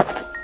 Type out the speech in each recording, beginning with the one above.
you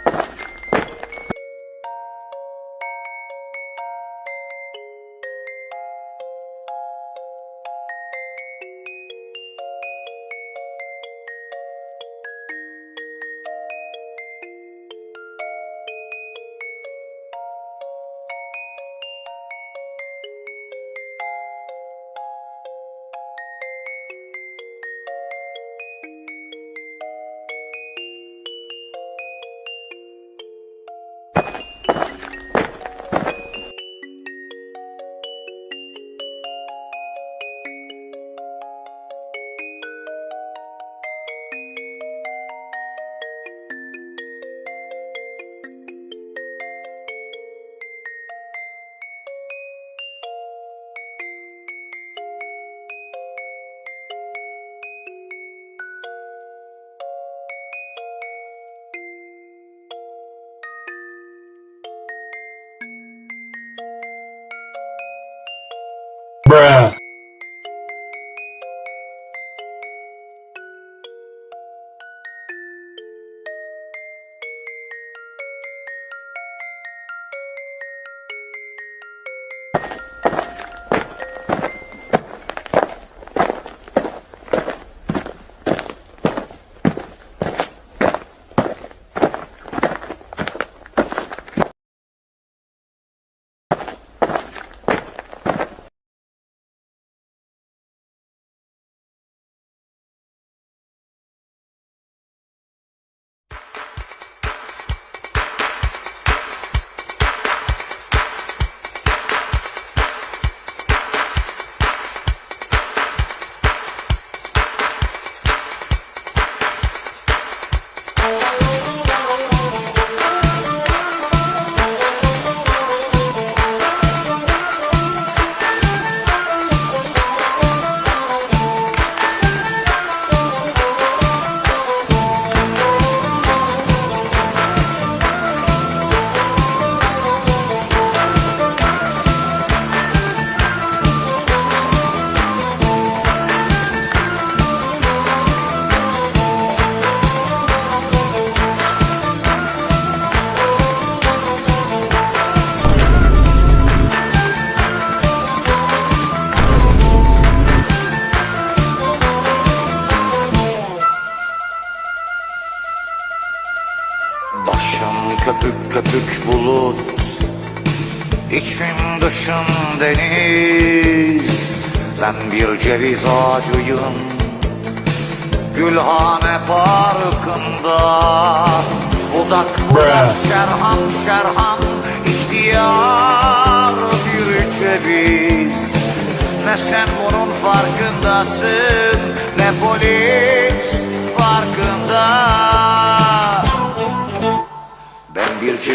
Bulut İçim dışım deniz. Ben bir ceviz ağacıyım Gülhane parkında. Budak budak şerhan şerhan ihtiyar bir ceviz. Ne sen bunun farkındasın Ne polis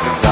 farkındasın